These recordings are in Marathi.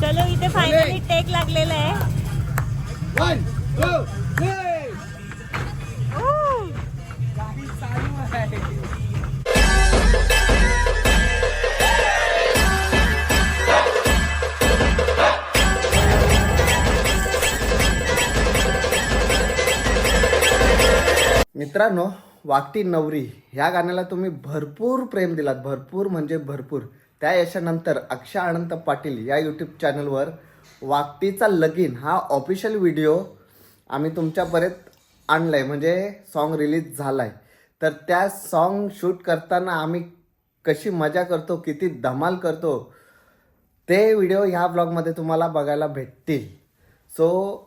चलो इथे फायनली टेक लागलेला आहे. मित्रांनो वाकटी नवरी ह्या गाण्याला तुम्ही भरपूर प्रेम दिलात. भरपूर म्हणजे भरपूर. त्या यशानंतर अक्षा अनंत पाटील या यूट्यूब चॅनलवर वाकटीचा लगीन हा ऑफिशियल व्हिडिओ आम्ही तुमच्यापर्यंत आणलाय. म्हणजे सॉन्ग रिलीज झाला आहे तर त्या सॉन्ग शूट करताना आम्ही कशी मजा करतो किती धमाल करतो ते व्हिडिओ ह्या ब्लॉगमध्ये तुम्हाला बघायला भेटतील. सो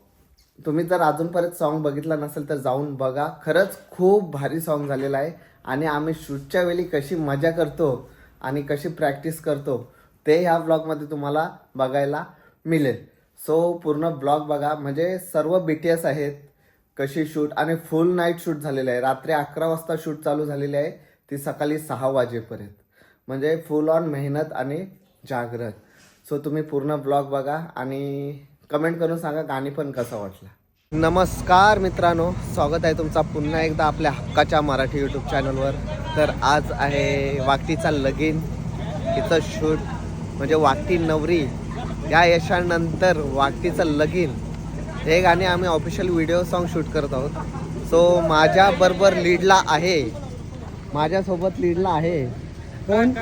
तुम्ही जर अजूनपर्यंत सॉन्ग बघितला नसेल तर जाऊन बघा. खरंच खूप भारी सॉन्ग झालेला आहे. आणि आम्ही शूटच्या वेळी कशी मजा करतो आणि कशी प्रॅक्टिस करतो ते ह्या ब्लॉगमध्ये तुम्हाला बघायला मिळेल. सो पूर्ण ब्लॉग बघा. म्हणजे सर्व बी टी एस आहेत. कशी शूट आणि फुल नाईट शूट झालेलं आहे. रात्री अकरा वाजता शूट चालू झालेली आहे. ती सकाळी सहा वाजेपर्यंत. म्हणजे फुल ऑन मेहनत आणि जागरण. सो तुम्ही पूर्ण ब्लॉग बघा आणि कमेंट करून सांगा गाणी पण कसं वाटलं. नमस्कार मित्रांनो स्वागत आहे तुमचा पुन्हा एकदा आपल्या हक्काच्या मराठी यूट्यूब चॅनलवर तर आज आहे वाकटीचा लगीन. तिचं शूट म्हणजे वाकटी नवरी या यशानंतर वाकटीचं लगीन. हे गाणे आम्ही ऑफिशियल व्हिडिओ सॉन्ग शूट करत आहोत. सो माझ्याबरोबर लीडला आहे. माझ्यासोबत लीडला आहे. कोण?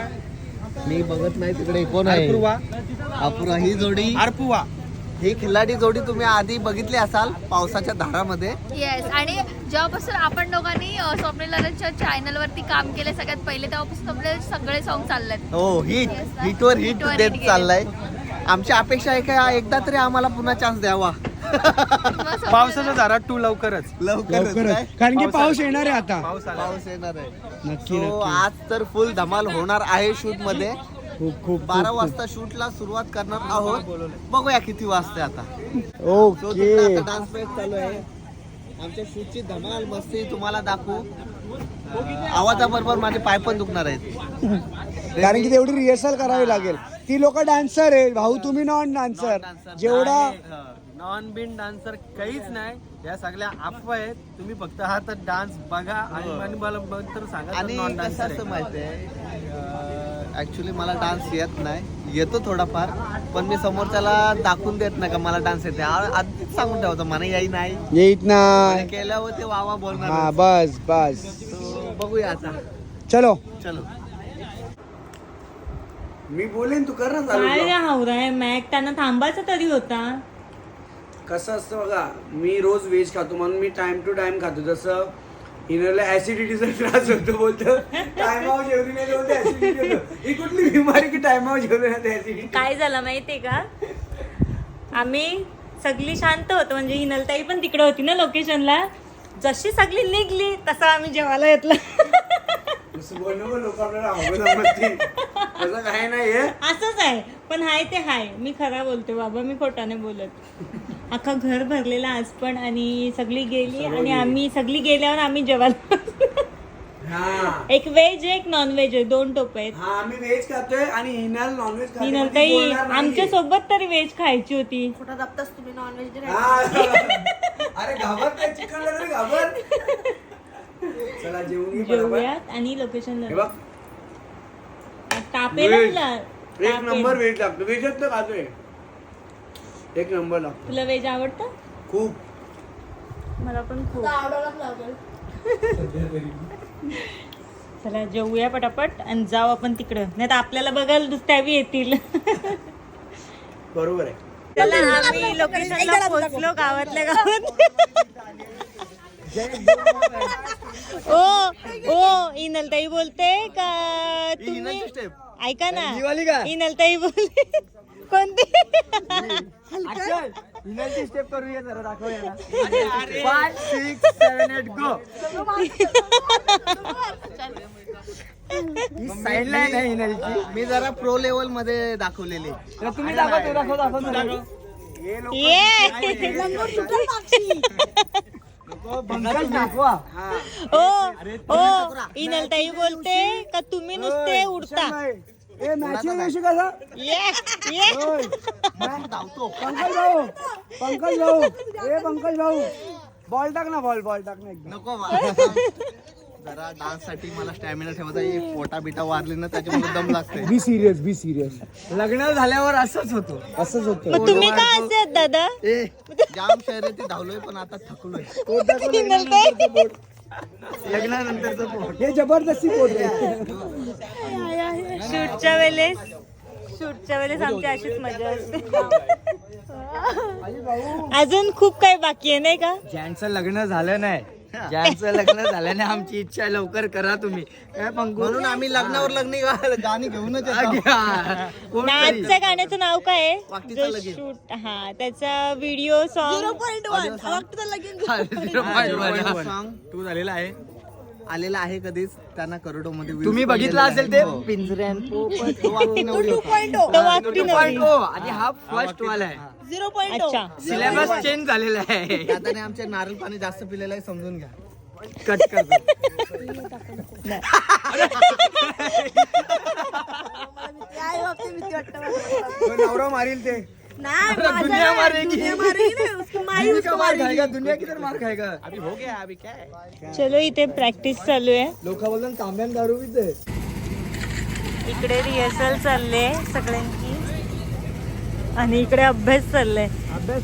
मी बघत नाही तिकडे कोण आहे? अपूर्वा ही जोडी. अर्पुवा ही खिल्लाडी जोडी तुम्ही आधी बघितली असाल पावसाच्या धारामध्ये. येस आणि जेव्हापासून आपण दोघांनी स्वप्नील चॅनल वरती काम केले सगळ्यात पहिले तेव्हापासून आपले सगळे सॉन्ग चाललेत. हो हिट sir. हिटवर हिट देत चाललाय. आमची अपेक्षा आहे का एकदा तरी आम्हाला पुन्हा चान्स द्यावा. पावसाचा धारा टू लवकरच? लवकरच कारण की पाऊस येणार आहे आता. पाऊस येणार आहे. नक्की So, नक्की. आज तर फुल धमाल होणार आहे शूटमध्ये खूप खूप बारा वाजता शूटला सुरुवात करणार आहोत. बघूया किती वाजते आता. So, ओके तिकडे आता डान्स प्रॅक्टिस चालू आहे. आमच्या शूटची धमाल मस्ती तुम्हाला दाखवू. आवाजाबरोबर माझे पाय पण दुखणार आहेत. कारण की तेवढी रिहर्सल करावी लागेल. ती लोक डान्सर आहे भाऊ तुम्ही नॉन डान्सर जेवढा नॉन बिन डान्सर काहीच नाही. या सगळ्या अफवा आहेत. तुम्ही फक्त हा तर डान्स बघा. आणि आणि मला नंतर सांगा आणि नॉन कसं असं माहिती आहे ऍक्च्युली मला डान्स येत नाही. येतो थोडाफार पण मी समोरच्याला दाखवून देत नाही का मला डान्स येते. आ- आधीच सांगून ठेवतो मला याही नाही. येत ना. आणि केल्यावर ते वावा हा बोलणार बस बस. So, बघूया आता. चलो. चलो. मी बोलेन तू कर ना काय रे हावरा आहे मॅक त्यांना थांबायचा तरी होता. कसं असतं बघा मी रोज व्हेज खातो म्हणून मी टाइम टू टाइम खातो. जसं हिनरला ऍसिडिटीचा त्रास होतो बोलतो टायमावर जेवली नाही ऍसिडिटी होतो. ही बिमारी की टायमावर जेवली काय झालं माहितीये का? आम्ही सगळी शांत होतो म्हणजे हिनलताई पण तिकडे होती ना लोकेशनला जशी सगळी निघली तसं आम्ही जेवायला घेतलं. लोक आपल्याला आवडत नसतील तसं काही नाहीये. असंच आहे पण हाय ते हाय. मी खरा बोलते बाबा मी खोटा नाही बोलत. अख्खा घर भरलेला आज पण आणि सगळी गेली आणि आम्ही सगळी गेल्यावर आम्ही जेवायला हा. एक व्हेज एक नॉन व्हेज आहे दोन टोप आहेत. हा आम्ही व्हेज खातोय आणि हिनाल नॉनव्हेज खातोय. पण ती हिनलताई बोलणार नाहीये. आमच्यासोबत तरी व्हेज खायची होती. कुठं दाबतास तुम्ही नॉनव्हेज हा. अरे घाबर काय चिकन तरी घाबर चला जेवून घे बरोबर. जेवूयात आणि लोकेशन बघ. तापेल Veg. तुला एक तापेल. नंबर व्हेज लागतो. व्हेजच तर खातोय एक नंबर लागतो. तुला व्हेज आवडतं? खूप. मला पण खूप. आवडायलाच लागेल. चला जेवूया पटापट आणि जाऊ आपण तिकडं. नाही तर आपल्याला बघायला दुसऱ्या बी येतील. बरोबर आहे. चला आम्ही लोकेशनला पोहोचलो गावातल्या गावात. ओ ओ इनलताई बोलते का तुम्ही. ऐका ना. ही वाली का? इनलताई बोलते. कोणती? स्टेप करूया जरा दाखवूया five six seven eight go साईडला आहे ना हिनलची. मी जरा प्रो लेवलमध्ये दाखवलेली. तुम्ही दाखव तू दाखव दाखव तू दाखव. ये. पंकज नाकवा ओ ओ इनलताई बोलते का तुम्ही नुसते उडता? ए मॅचिंग कशी कसा ये ये. पंकज भाऊ पंकज भाऊ. ए पंकज भाऊ. बॉल टाक ना बॉल बॉल टाक ना एकदम. नको मला. जरा डान्ससाठी मला स्टॅमिना ठेवायचा आहे. पोटा बिटा वारली ना त्याच्यामुळे दम लागते बी सिरियस बी सिरियस लग्न झाल्यावर असंच होतो. असंच होतं. मग तुम्ही का असे दादा? ए जाम शर्यती धावलोय पण आता थकलोय. लग्नानंतरचं पोट. हे जबरदस्ती पोट शूटच्या वेळेस शूटच्या वेळेस आमची अशीच मजा असते. अजून खूप काही बाकी आहे नाही का? ज्यांचं लग्न झालं नाही ज्यांचं लग्न झालं नाही आमची इच्छा आहे लवकर करा तुम्ही. काय म्हणून आम्ही लग्नावर लग्न गाणी घेऊनच येतो. गाण्याचं नाव काय आहे? वाकटीचा जो लगीन. शूट हा त्याचा व्हिडिओ सॉन्ग सॉन्ग तू झालेला आहे. आलेला आहे कधीच. त्यांना करोडो मध्ये तुम्ही बघितलं असेल ते? हो. पिंजऱ्यान तो वाकटी नवरी आणि हा फर्स्ट वाला आहे. अच्छा. सिलेबस चेंज झालेला आहे. दादाने आमचे नारळ पाणी जास्त पिलेलं आहे समजून घ्या. कट करतो नवरा मारील ते. दुनिया मारेगी. दुनिया का मार खाएगा दुनिया किधर मार खाएगा? अभी हो गया अभी क्या है? चलो इथे प्रॅक्टिस चालू आहे. लोक बोलतात तांब्यान दारू पिते इकडे रिहर्सल चालले सगळ्यांची. आणि इकडे अभ्यास चाललाय.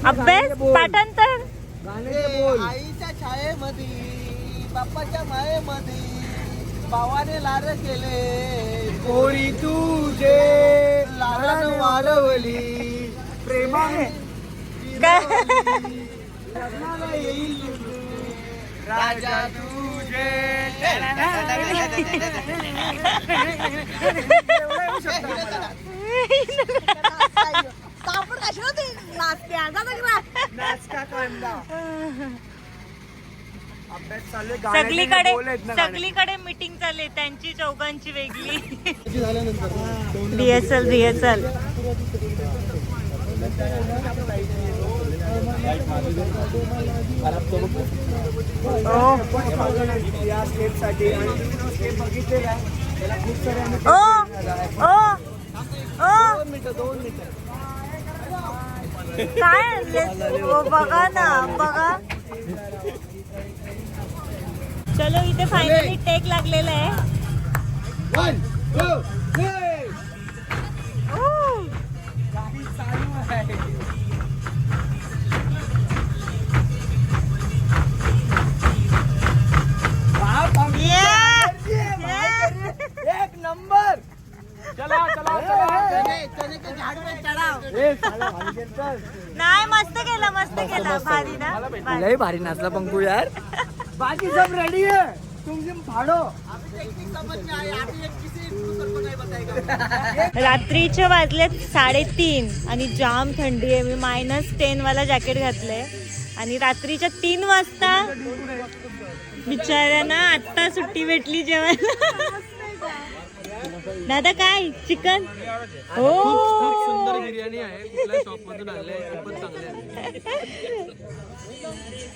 अभ्यास पाठांतर? आईच्या छायेमध्ये बाप्पाच्या मायेमध्ये भावाने लार केले. पोरी तुझे लाडानं वाढवली प्रेमाने लग्नाला येईल राजा तुझे. सगळीकडे. सगळीकडे मीटिंग चालली त्यांची चौघांची वेगळी. रिहर्सल रिहर्सल या आणि स्टेप बघितलेला त्याला खूप सारे काय बघा ना बघा चलो इथे फायनली टेक लागलेला आहे. नाही मस्त केलं मस्त केलं. भारी ना? भारी. लय भारी नाचला पंकू यार. बाकी सब रेडी है तुम तुम फाड़ो रात्रीचे वाजलेत साडेतीन आणि जाम थंडी आहे. मी मायनस टेन वाला जॅकेट घातलंय. आणि रात्रीच्या तीन वाजता बिचाऱ्यांना आत्ता सुट्टी भेटली जेवायला. दादा काय? चिकन? हो. सुंदर बिर्याणी आहे. कुठल्या शॉप मधून आणले खूपच चांगले आहे.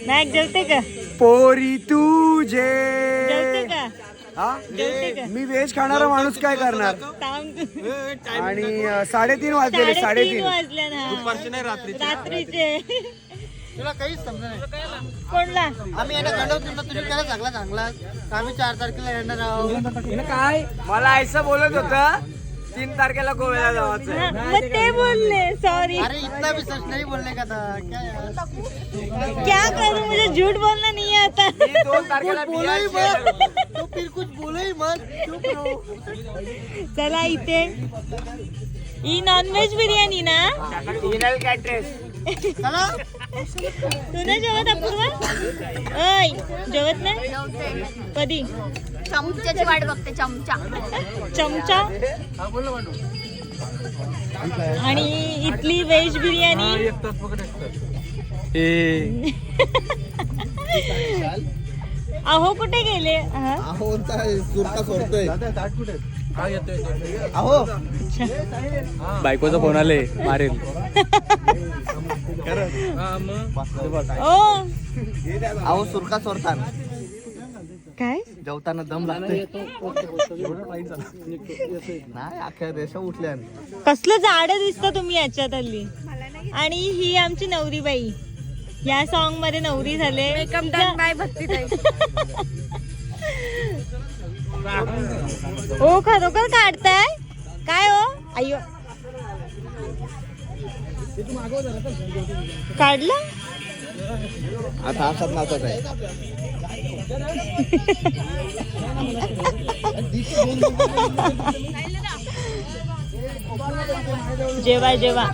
मॅक जेवते का? पोरी तुझे. जेवते का? हा? जेवते का? मी व्हेज खाणारा माणूस काय करणार? सांग आणि अं, साडेतीन वाजलेले साडेतीन साडेतीन. वाजले ना. दुपारचे नाही रात्रीचे. रात्रीचे. तुला काहीच समजा नाही. कोणला? आम्ही यांना गंडवतो ना तुझ्या त्याला चांगला चांगला. आम्ही चार तारखेला येणार आहोत. काय? मला ऐसा बोलत होता तीन तारखेला गोव्याला हा, मग ते बोलले सॉरी अरे इतना भी सच नहीं बोलने का था? क्या यार? क्या करूं? मुझे झूठ बोलना नहीं आता. मी दोन तारखेला बोलो ही बिहार मत. तो फिर कुछ बोलो ही मत. चुप रहो. चला इथे. ही नॉनव्हेज बिर्याणी ना? कॅट्रेस चला. तू ना जेवत अपूर्वा ऐ जेवत नाही. कधी? चमच्याची वाट बघते चमचा. चमचा? आणि इथली व्हेज बिर्याणी? अहो कुठे गेले? अहो सुरता सोडतोय. अहो. बायकोचा फोन आले मारेल. हा अहो सुरका सोरतान काय? जेवताना दम लागते नाही अख्ख्या रेषा उठल्या. कसलं झाड दिसतं तुम्ही याच्यात हल्ली. आणि ही आमची नवरी बाई या सॉन्गमध्ये नवरी झाले. बाय भक्ती ओ खरोखर काढताय? काय हो? अय्यो काढलं? आता हातात नाचत आहे. जेवा जेवा